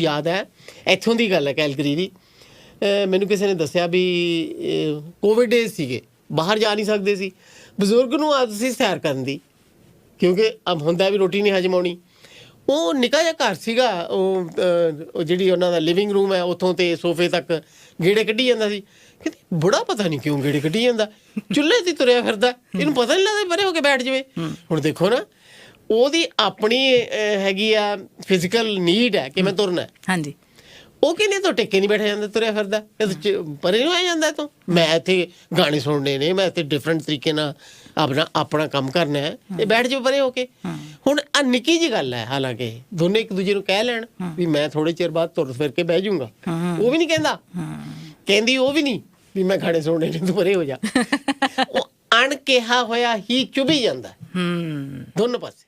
ਯਾਦ ਹੈ ਇੱਥੋਂ ਦੀ ਗੱਲ ਹੈ ਕੈਲਗਰੀ ਦੀ। ਮੈਨੂੰ ਕਿਸੇ ਨੇ ਦੱਸਿਆ ਵੀ ਕੋਵਿਡ ਡੇ ਸੀਗੇ ਬਾਹਰ ਜਾ ਨਹੀਂ ਸਕਦੇ ਸੀ। ਬਜ਼ੁਰਗ ਨੂੰ ਆਦਤ ਸੀ ਸੈਰ ਕਰਨ ਦੀ ਕਿਉਂਕਿ ਅਬ ਹੁੰਦਾ ਵੀ ਰੋਟੀ ਨਹੀਂ ਹਜਮ ਆਉਣੀ ਉਹ ਨਿੱਕਾ ਜਿਹਾ ਘਰ ਸੀਗਾ ਉਹ ਜਿਹੜੀ ਉਹਨਾਂ ਦਾ ਲਿਵਿੰਗ ਰੂਮ ਹੈ ਉੱਥੋਂ ਤੇ ਸੋਫੇ ਤੱਕ ਗੇੜੇ ਕੱਢੀ ਜਾਂਦਾ ਸੀ। ਕਹਿੰਦੇ ਬੁੜਾ ਪਤਾ ਨਹੀਂ ਕਿਉਂ ਗੇੜੇ ਕੱਢੀ ਜਾਂਦਾ। ਚੁੱਲ੍ਹੇ ਤੇ ਤੁਰਿਆ ਫਿਰਦਾ ਇਹਨੂੰ ਪਤਾ ਨਹੀਂ ਲੱਗਦਾ ਪਰੇ ਹੋ ਕੇ ਬੈਠ ਜਾਵੇ। ਹੁਣ ਦੇਖੋ ਨਾ ਉਹਦੀ ਆਪਣੀ ਹੈਗੀ ਆ ਫਿਜ਼ੀਕਲ ਨੀਡ ਹੈ ਕਿ ਮੈਂ ਤੁਰਨਾ ਹੈ। ਹਾਂਜੀ। ਉਹ ਕਹਿੰਦੇ ਤੋਂ ਟਿੱਕੇ ਨਹੀਂ ਬੈਠਿਆ ਜਾਂਦਾ ਤੁਰਿਆ ਫਿਰਦਾ? ਇਹ ਪਰੇ ਨੂੰ ਆ ਜਾਂਦਾ ਤੂੰ। ਮੈਂ ਇੱਥੇ ਗਾਣੇ ਸੁਣਨੇ ਨੇ ਮੈਂ ਇੱਥੇ ਡਿਫਰੈਂਟ ਤਰੀਕੇ ਨਾਲ ਆਪਣਾ ਆਪਣਾ ਕੰਮ ਕਰਨਾ ਹੈ। ਇਹ ਬੈਠ ਜਾ ਪਰੇ ਹੋ ਕੇ। ਹੁਣ ਆ ਨਿੱਕੀ ਜੀ ਗੱਲ ਹੈ ਹਾਲਾਂਕਿ ਦੋਨੇ ਇੱਕ ਦੂਜੇ ਨੂੰ ਕਹਿ ਲੈਣ ਵੀ ਮੈਂ ਥੋੜੇ ਚਿਰ ਬਾਅਦ ਤੁਰ ਫਿਰ ਕੇ ਬਹਿ ਜਾਊਂਗਾ। ਉਹ ਵੀ ਨਹੀਂ ਕਹਿੰਦਾ। ਕਹਿੰਦੀ ਉਹ ਵੀ ਨਹੀਂ ਵੀ ਮੈਂ ਗਾਣੇ ਸੁਣਨੇ ਨੇ ਤੂੰ ਪਰੇ ਹੋ ਜਾ। ਉਹ ਅਣਕਿਹਾ ਹੋਇਆ ਹੀ ਚੁਭੀ ਜਾਂਦਾ। ਹੂੰ ਦੋਨੋਂ ਪਾਸੇ।